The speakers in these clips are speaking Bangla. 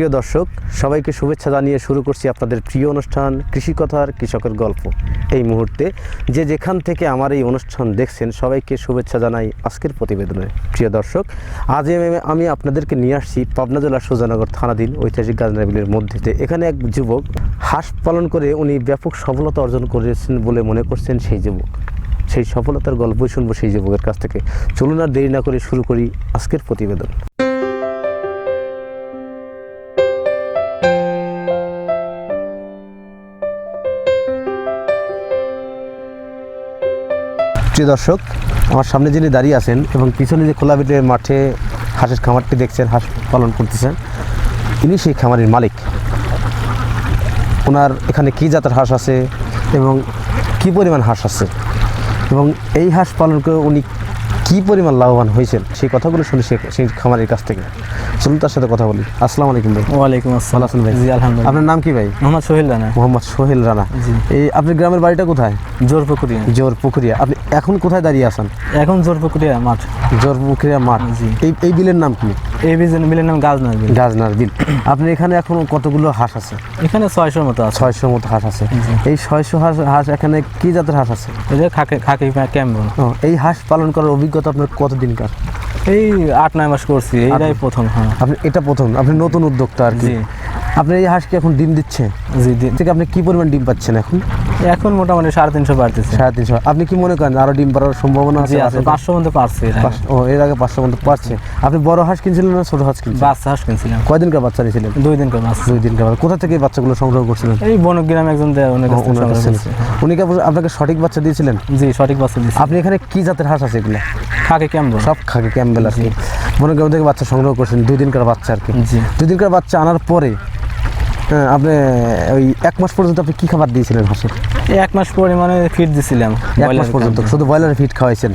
প্রিয় দর্শক, সবাইকে শুভেচ্ছা জানিয়ে শুরু করছি আপনাদের প্রিয় অনুষ্ঠান কৃষি কথার কৃষকের গল্প। এই মুহূর্তে যে যেখান থেকে আমার এই অনুষ্ঠান দেখছেন, সবাইকে শুভেচ্ছা জানাই আজকের প্রতিবেদনে। প্রিয় দর্শক, আজ আমি- আপনাদেরকে নিয়ে আসছি পাবনা জেলার সুজানগর থানাধীন ঐতিহাসিক গাজনাবিলের মধ্যে এখানে এক যুবক হাঁস পালন করে উনি ব্যাপক সফলতা অর্জন করেছেন বলে মনে করছেন সেই যুবক। সেই সফলতার গল্পই শুনব সেই যুবকের কাছ থেকে। চলুন আর দেরি না করে শুরু করি আজকের প্রতিবেদন। প্রিয় দর্শক, আমার সামনে যিনি দাঁড়িয়ে আছেন এবং পিছনে যে খোলা বেটে মাঠে হাঁসের খামারটি দেখছেন, হাঁস পালন করতেছেন তিনি সেই খামারের মালিক। ওনার এখানে কী জাতের হাঁস আছে এবং কি পরিমাণ হাঁস আছে? এবং এই হাঁস পালন করে উনি কী পরিমাণ লাভবান হয়েছেন সেই কথাগুলো শুনি সেই খামারের কাছ থেকে। চলুন তার সাথে কথা বলি। আসসালামু আলাইকুম ভাই। ওয়ালাইকুম আসসালাম। আছেন ভাই? জি আলহামদুলিল্লাহ। আপনার নাম কি ভাই? মোহাম্মদ সোহেল রানা। মোহাম্মদ সোহেল রানা। জি। এই আপনার গ্রামের বাড়িটা কোথায়? জোর পুকুরিয়া। জোর পুকুরিয়া। আপনি এখন কোথায় দাঁড়িয়ে আছেন? এখন জোর পুকুরিয়া মাঠ। জোর পুকুরিয়া মাঠ। জি। এই এই বিলের নাম কি? এই বিজন বিলের নাম গাজনার বিল গাজনার বিল আপনি এখানে এখন কতগুলো হাঁস আছে? এখানে ছয়শোর মতো আছে। ছয়শো মতো হাঁস আছে। এই ছয়শো হাঁস হাঁস এখানে কি জাতের হাঁস আছে? খাকে খাকি ক্যাম্বন এই হাঁস পালন করার অভিজ্ঞতা আপনার কতদিনকার? এই আট নয় মাস করছি। এইটাই প্রথম হ্যাঁ। আপনি এটা প্রথম আপনি নতুন উদ্যোক্তা আর কি। জি। আপনি এই হাঁস কি এখন ডিম দিচ্ছে জি জি। থেকে আপনি কি পরিমাণ ডিম পাচ্ছেন এখন? এখন মোটামুটি সাড়ে তিনশো বাড়তেছে। সাড়ে তিনশো। আপনি কি মনে করেন আরও ডিম পাড়ার সম্ভাবনা আছে? আছে। পাঁচশো মধ্যে পারছে ও এর আগে পাঁচশো মতো পাচ্ছে আপনি বড় হাঁস কিনছিলেন না ছোট হাঁস কিনছিলেন? বাচ্চা হাঁস কিনছিলেন কয়দিনকার বাচ্চা নিয়েছিলেন? দুই দিন করে বাচ্চা। দুই দিনকার বাচ্চা। কোথা থেকে এই বাচ্চাগুলো সংগ্রহ করছিলেন? এই বনগ্রাম একজন দেয় করছি। উনি কি আপনাকে সঠিক বাচ্চা দিয়েছিলেন? জি সঠিক বাচ্চা দিচ্ছি আপনি এখানে কি জাতের হাঁস আছে এগুলো? খাকে ক্যাম্বন সব খাকি ক্যাম্বেল আর কি। মনে থেকে বাচ্চা সংগ্রহ করছেন। দুই দিনকার বাচ্চা আর কি। জি। দুই দিনকার বাচ্চা আনার পরে আপনি ওই এক মাস পর্যন্ত আপনি কি খাবার দিয়েছিলেন এই এক মাস পরিমাণে ফিট দিছিলাম এক মাস পর্যন্ত শুধু ব্রয়লার ফিট খাওয়াইছেন?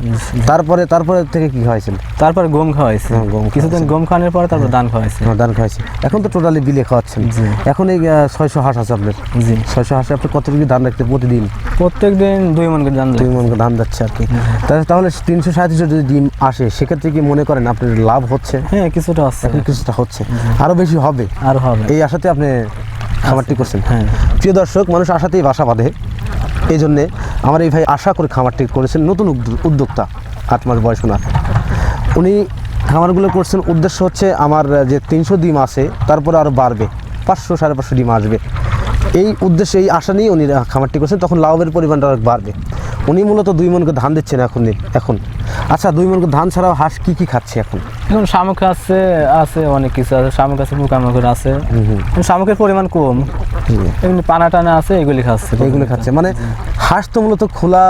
তারপরে তারপরে থেকে কি খাওয়াইছেন? তারপর গম খাওয়াইছে। হ্যাঁ, গম কিছুদিন গম খাওয়ানোর পরে তারপর ধান খাওয়াইছে। হ্যাঁ, ধান খাওয়াইছে এখন তো টোটালি বিলে খাওয়াচ্ছেন। এখন এই ছয়শো হাঁস আছে আপনার। জি। ছয়শো হাঁসে আপনি কত কেজি ধান রাখতে প্রতিদিন? প্রত্যেক দিন দুই মন করে ধান দুই মন করে ধান যাচ্ছে আর কি। তাহলে- তিনশো তিনশো যদি ডিম আসে সেক্ষেত্রে কি মনে করেন আপনার লাভ হচ্ছে? হ্যাঁ কিছুটা আছে কিছুটা হচ্ছে। আরও বেশি হবে? আর হবে। এই আশাতে আপনি খামারটি করছেন। হ্যাঁ। প্রিয় দর্শক মানুষ আশাতেই বাসা বাঁধে। এই জন্যে আমার এই ভাই আশা করে খামারটি করেছেন নতুন উদ্য- উদ্যোক্তা আট মাস বয়স ওনার। উনি খামারগুলো করছেন উদ্দেশ্য হচ্ছে আমার যে তিনশো ডিম আছে তারপরে আরও বাড়বে পাঁচশো সাড়ে পাঁচশো ডিম আসবে। এই উদ্দেশ্যে এই আশা নিয়ে উনি খামারটি করছেন তখন লাভের পরিমাণটা বাড়বে। উনি মূলত দুই মনকে ধান দিচ্ছেন এখন এখন। আচ্ছা দুই মন ধান ছাড়াও হাঁস কি কী খাচ্ছে এখন? এখন শামুক আছে আছে অনেক কিছু আছে। শামুক আছে পোকামাকড় আছে। শামুকের পরিমাণ কম। এমনি পানা টানা আছে এগুলি খাচ্ছে। এগুলো খাচ্ছে। মানে হাঁস তো মূলত খোলা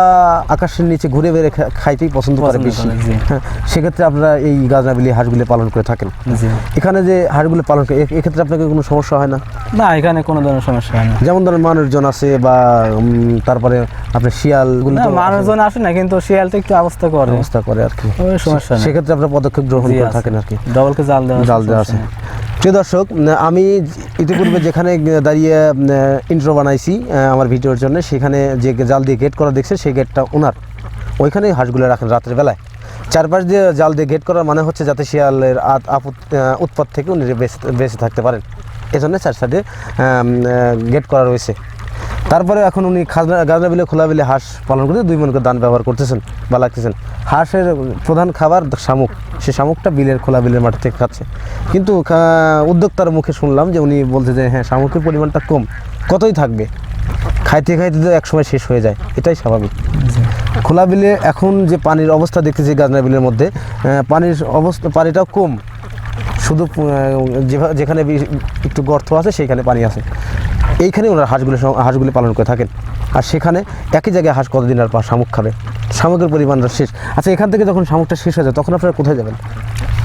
আকাশের নিচে ঘুরে বেড়ে খাইতেই পছন্দ করে বেশি। হ্যাঁ, সেক্ষেত্রে আপনারা এই গাজনাবিলি হাঁসগুলো পালন করে থাকেন। এখানে যে হাঁসগুলো পালন করে এক্ষেত্রে আপনাকে কোনো সমস্যা হয় না? না এখানে কোনো ধরনের সমস্যা হয় না। যেমন ধরেন মানুষজন আছে বা তারপরে আপনার শিয়ালগুলো না মানুষজন আসে না কিন্তু শিয়াল তো একটু অবস্থা করে। অবস্থা করে আর কি। সমস্যা সেক্ষেত্রে আপনার পদক্ষেপ গ্রহণ করে থাকেন আর কি। ডবলকে জাল দেওয়া জাল দেওয়া আছে। প্রিয় দর্শক আমি ইতিপূর্বে যেখানে দাঁড়িয়ে ইন্ট্রো বানাইছি আমার ভিডিওর জন্য সেখানে যে জাল দিয়ে গেট করা দেখছে সেই গেটটা ওনার ওইখানেই হাঁসগুলো রাখেন রাতের বেলায়। চারপাশ দিয়ে জাল দিয়ে গেট করার মানে হচ্ছে যাতে শিয়ালের উৎপাত থেকে উনি বেঁচে বেঁচে থাকতে পারেন। এজন্য চার সাইডে গেট করা রয়েছে। তারপরে এখন উনি খাজনা গাজনা বিলে, খোলা বিলে হাঁস পালন করতে দুই মন করে ধান ব্যবহার করতেছেন, বা লাগতেছেন। হাঁসের প্রধান খাবার শামুক। সে শামুকটা বিলের, খোলা বিলের মাঠ থেকে খাচ্ছে। কিন্তু উদ্যোক্তার মুখে শুনলাম যে উনি বলতে যে হ্যাঁ শামুকের পরিমাণটা কম। কতই থাকবে? খাইতে খাইতে তো একসময় শেষ হয়ে যায়। এটাই স্বাভাবিক। খোলা বিলে এখন যে পানির অবস্থা দেখতেছি গাজনা বিলের মধ্যে পানির অবস্থা পানিটাও কম। শুধু যেখানে একটু গর্ত আছে, সেইখানে পানি আছে। এইখানে ওনারা হাঁসগুলি হাঁসগুলি পালন করে থাকেন। আর সেখানে একই জায়গায় হাঁস কতদিন আর শামুক খাবে? শামুকের পরিমাণটা শেষ। আচ্ছা এখান থেকে যখন শামুকটা শেষ হয়ে যায়, তখন আপনারা কোথায় যাবেন?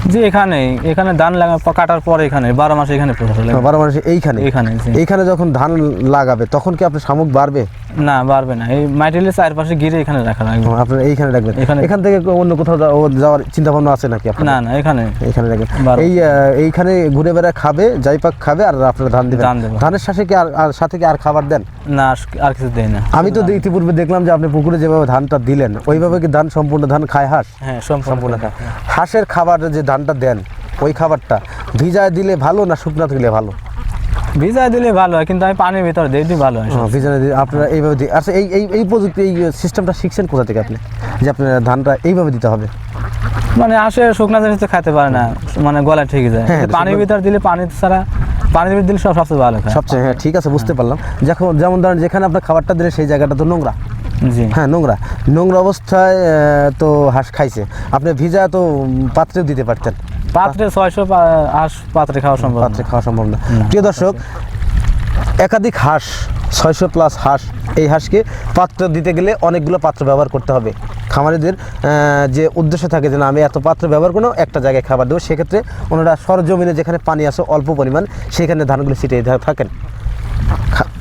জি এখানে এখানে ধান লাগা কাটার পরে এখানে বারো মাস এখানে বারো মানুষ এইখানে? এখানে। এইখানে যখন ধান লাগাবে তখন কি আপনার শামুক বাড়বে? না পারবে না। এই মাইটেলের চারপাশে ঘিরে এখানে রাখা লাগবে। আপনারা এইখানে রাখবেন। এখানে- এখান থেকে অন্য কোথাও যা- যাওয়ার চিন্তা ভাবনা আছে নাকি না না এখানে এইখানে রাখবেন। এই এইখানে ঘুরে বেড়া খাবে যাই পাক খাবে আর আপনারা ধান দিবেন। ধান দেবো। ধানের সাথে কি আর সাথে কি আর খাবার দেন? না আর- কিছু দেয় না। আমি তো ইতিপূর্বে দেখলাম যে আপনি পুকুরে যেভাবে ধানটা দিলেন ওইভাবে কি ধান সম্পূর্ণ ধান খায় হাঁস? হ্যাঁ সম্পূর্ণ সম্পূর্ণ খায় হাঁসের খাবার যে ধানটা দেন ওই খাবারটা। ভিজায় দিলে ভালো না শুকনা দিলে ভালো? ভিজায় দিলে ভালো হয় কিন্তু আমি পানির ভিতরে দিয়ে দিই ভালো হয় হ্যাঁ, ভিজানো দিলে আপনারা এইভাবে দি- আচ্ছা এই এই এই প্রযুক্তি এই সিস্টেমটা শিখছেন কোথা থেকে আপনি? যে আপনার ধানটা এইভাবে দিতে হবে? মানে আসে শুকনা জিনিস তো খাইতে পারে না মানে গলা ঠিক যায়। হ্যাঁ, পানির ভিতরে দিলে পানি ছাড়া পানির ভিতরে দিলে সব সবচেয়ে ভালো সবচেয়ে হ্যাঁ ঠিক আছে বুঝতে পারলাম। যখন যেমন ধরেন যেখানে আপনার খাবারটা দিলে সেই জায়গাটা তো নোংরা। হ্যাঁ নোংরা। নোংরা অবস্থায় তো হাঁস খাইছে। আপনি ভিজা তো পাত্রেও দিতে পারতেন। পাত্রে ছয়শো হাঁস পাত্রে খাওয়া সম্ভব পাত্রে খাওয়া সম্ভব না। প্রিয় দর্শক একাধিক হাঁস ছয়শো প্লাস হাঁস এই হাঁসকে পাত্র দিতে গেলে অনেকগুলো পাত্র ব্যবহার করতে হবে। খামারিদের যে উদ্দেশ্য থাকে যে না আমি এত পাত্র ব্যবহার করব একটা জায়গায় খাবার দেবো সেক্ষেত্রে ওনারা সরজমিনে যেখানে পানি আসে অল্প পরিমাণ সেখানে ধানগুলো ছিটিয়ে থাকেন।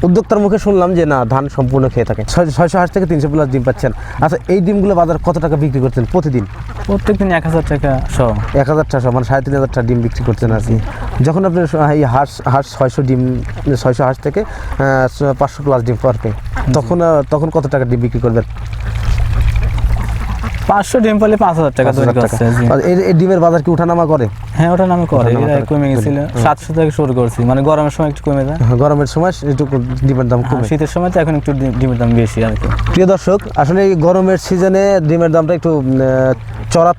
উদ্যোক্তার মুখে শুনলাম যে না ধান সম্পূর্ণ খেয়ে থাকে। ছয়- ছয়শো হাঁস থেকে তিনশো প্লাস ডিম পাচ্ছেন। আচ্ছা এই ডিমগুলো বাজার কত টাকা বিক্রি করছেন প্রতিদিন? প্রত্যেকদিন এক হাজার টাকা শো। এক হাজার টাকা মানে সাড়ে তিন হাজার টাকা ডিম বিক্রি করছেন আর কি। যখন আপনি এই হাঁস হাঁস ছয়শো ডিম ছয়শো হাঁস থেকে পাঁচশো প্লাস ডিম পারবে তখন তখন কত টাকা ডিম বিক্রি করবেন? পাঁচশো ডিম পেলে পাঁচ হাজার টাকা 5,000 তৈরি করছে এই ডিমের বাজার কি উঠানামা করে? হ্যাঁ করে। ওঠানামা এরা করে। কমে গেছিল। সাতশো থেকে শুরু করছি। মানে গরমের সময় একটু কমে যায়। গরমের সময় একটু ডিমের দাম আর কমে। শীতের সময় তো এখন একটু ডিমের দাম বেশি আর কি। প্রিয় দর্শক আসলে গরমের সিজনে ডিমের দামটা একটু চড়া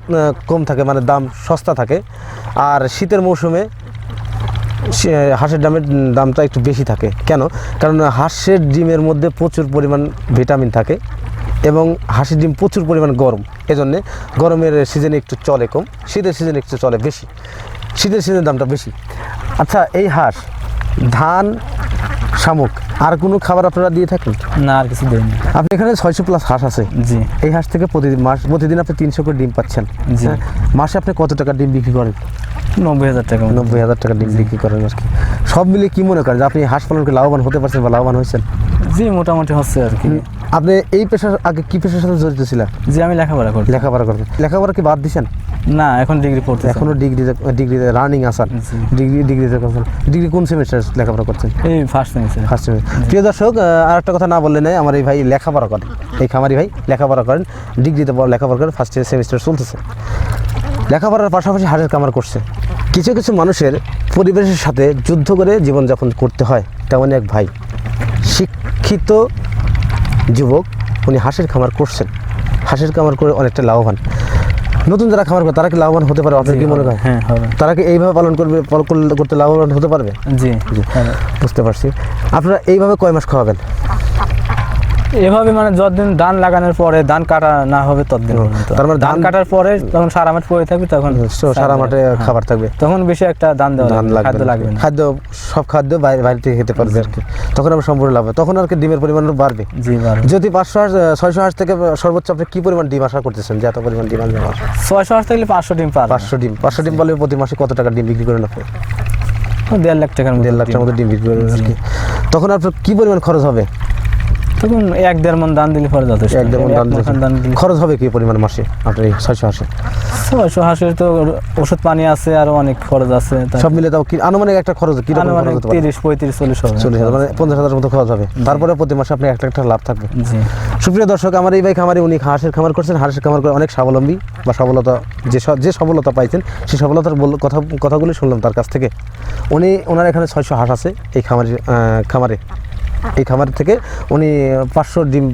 কম থাকে মানে দাম সস্তা থাকে। আর শীতের মৌসুমে হাঁসের ডামের দামটা একটু বেশি থাকে। কেন? কারণ হাঁসের ডিমের মধ্যে প্রচুর পরিমাণ ভিটামিন থাকে। এবং হাঁসের ডিম প্রচুর পরিমাণ গরম। এজন্যে গরমের সিজনে একটু চলে কম শীতের সিজনে একটু চলে বেশি শীতের সিজনের দামটা বেশি। আচ্ছা এই হাঁস ধান শামুক আর কোনো খাবার আপনারা দিয়ে থাকেন? না আর কিছু দেয়নি আপনি এখানে ছয়শো প্লাস হাঁস আছে। জি। এই হাঁস থেকে প্রতিদিন মাস প্রতিদিন আপনি তিনশো করে ডিম পাচ্ছেন। জি। হ্যাঁ? মাসে আপনি কত টাকা ডিম বিক্রি করেন? নব্বই হাজার টাকা নব্বই হাজার টাকা ডিম বিক্রি করেন আর কি। সব মিলিয়ে কী মনে করেন যে আপনি হাঁস পালনকে লাভবান হতে পারছেন বা লাভবান হয়েছেন? জি মোটামুটি হচ্ছে আর কি। আপনি এই পেশার আগে কি পেশার সাথে জড়িত ছিলেন? যে আমি লেখাপড়া করি লেখাপড়া করতেন। লেখাপড়া কি বাদ দিছেন? না এখন ডিগ্রি পড়তে এখনও ডিগ্রি ডিগ্রি রানিং আসান। ডিগ্রি ডিগ্রিতে করছেন। ডিগ্রি কোন সেমিস্টার লেখাপড়া করছেন? এই ফার্স্ট সেমিস্টার ফার্স্ট সেমিস্টার প্রিয় দর্শক আর একটা কথা না বললে নাই আমার এই ভাই লেখাপড়া করেন। এই খামারি ভাই লেখাপড়া করেন। ডিগ্রিতে পড়া- লেখাপড়া করেন ফার্স্ট সেমিস্টার চলতেছে। লেখাপড়ার পাশাপাশি হাটের কামার করছে। কিছু কিছু মানুষের পরিবেশের সাথে যুদ্ধ করে জীবনযাপন করতে হয়। তেমন এক ভাই। শিক্ষিত যুবক উনি হাঁসের খামার করছেন। হাঁসের খামার করে অনেকটা লাভবান। নতুন যারা খামার করে তারা কি লাভবান হতে পারে আপনার কি মনে হয়? হ্যাঁ তারা কি এইভাবে পালন করবে করতে লাভবান হতে পারবে? জি। জি। বুঝতে পারছি। আপনারা এইভাবে কয় মাস খাওয়াবেন? এভাবে মানে যতদিন ধান লাগানোর পরে ধান কাটা না হবে ততদিন তার মানে ধান কাটার পরে যখন সারা মাঠ পড়ে থাকবে তখন সারা মাঠে হ্যাঁ। খাবার থাকবে। তখন বেশি একটা ধান দেওয়া ধান খাদ্য লাগবে খাদ্য সব খাদ্য বাইরে বাইরে থেকে খেতে পারবে আর কি। তখন আমরা সম্পূর্ণ লাভ হবে। তখন আর কি ডিমের পরিমাণ বাড়বে। জি যদি পাঁচশো হাঁস ছয়শো হাঁস থেকে সর্বোচ্চ আপনি কি পরিমাণ ডিম আশা করতেছেন? যে এত পরিমাণ ডিম আসবে ছয়শো হাঁস থাকলে পাঁচশো ডিম পাঁচশো ডিম। পাঁচশো ডিম বলে প্রতি মাসে কত টাকা ডিম বিক্রি করেন আপনি দেড় লাখ টাকার দেড় লাখ টাকার মতো ডিম বিক্রি করেন আর কি। তখন আপনার কি পরিমাণ খরচ হবে? তখন এক দেড় মন ধান দিলে পরে যথেষ্ট। এক দেড় এক মণ দিলে খরচ হবে কি পরিমাণ মাসে? আপনার এই ছয়শো হাঁসে ছয়শো হাঁসের তো ওষুধ পানি আছে আর অনেক খরচ আছে। সব মিলে তাও কি আনুমানিক একটা খরচ কি আনুমানিক তিরিশ পঁয়ত্রিশ চল্লিশ হবে। চল্লিশ হাজার মানে পঞ্চাশ হাজার মতো খরচ হবে। তারপরে প্রতি মাসে আপনি এক লাখ টাকা লাভ থাকবে। সুপ্রিয় দর্শক আমার এই ভাই খামারে উনি হাঁসের খামার করছেন। হাঁসের খামার করে অনেক স্বাবলম্বী বা সফলতা যে যে সফলতা পাইছেন সেই সফলতার কথা কথাগুলি শুনলাম তার কাছ থেকে। উনি ওনার এখানে ছয়শো হাঁস আছে এই খামারে খামারে। এই খামার থেকে উনি পাঁচশো ডিম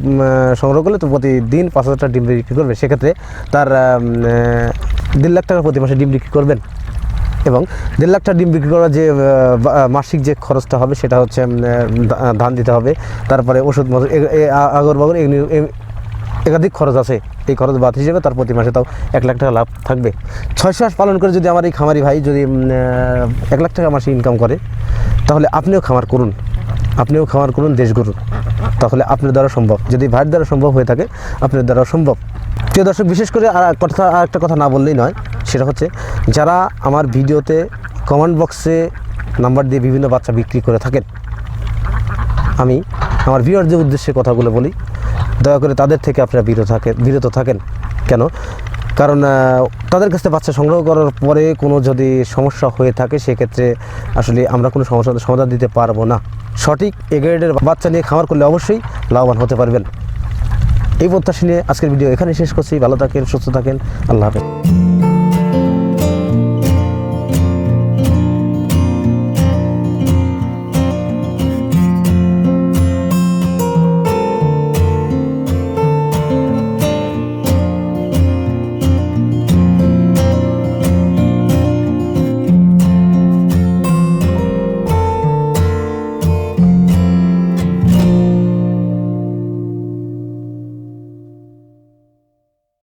সংগ্রহ করলে তো প্রতিদিন পাঁচ হাজার ডিম বিক্রি করবে। সেক্ষেত্রে তার দেড় লাখ টাকা প্রতি মাসে ডিম বিক্রি করবেন। এবং দেড় লাখ টাকা ডিম বিক্রি করার যে মাসিক যে খরচটা হবে, সেটা হচ্ছে ধান দিতে হবে। তারপরে ওষুধ আগর বাগর একাধিক খরচ আছে। এই খরচ বাদ হিসেবে তার প্রতি মাসে তাও এক লাখ টাকা লাভ থাকবে। ছয় হাঁস পালন করে যদি আমার এই খামারি ভাই যদি এক লাখ টাকা মাসে ইনকাম করে, তাহলে আপনিও খামার করুন। আপনিও খামার করুন দেশ গরুন তাহলে আপনার দ্বারা সম্ভব। যদি ভাইয়ের দ্বারা সম্ভব হয়ে থাকে, আপনার দ্বারা সম্ভব। প্রিয় দর্শক, বিশেষ করে আর কথা, আর একটা কথা না বললেই নয়, সেটা হচ্ছে যারা আমার ভিডিওতে কমেন্ট বক্সে নাম্বার দিয়ে বিভিন্ন বাচ্চা বিক্রি করে থাকেন, আমি আমার ভিউয়ারদের উদ্দেশ্যে কথাগুলো বলি। দয়া করে তাদের থেকে আপনারা বিরত থাকেন বিরত থাকেন। কেন? কারণ তাদের কাছ বাচ্চা সংগ্রহ করার পরে কোনো যদি সমস্যা হয়ে থাকে, সেক্ষেত্রে আসলে আমরা কোনো সমস্যা সমাধান দিতে পারব না। সঠিক এগ্রেডের বাচ্চা নিয়ে খামার করলে অবশ্যই লাভবান হতে পারবেন। এই প্রত্যাশা নিয়ে আজকের ভিডিও এখানে শেষ করছি। ভালো থাকেন, সুস্থ থাকেন। আল্লাহ হাফেজ।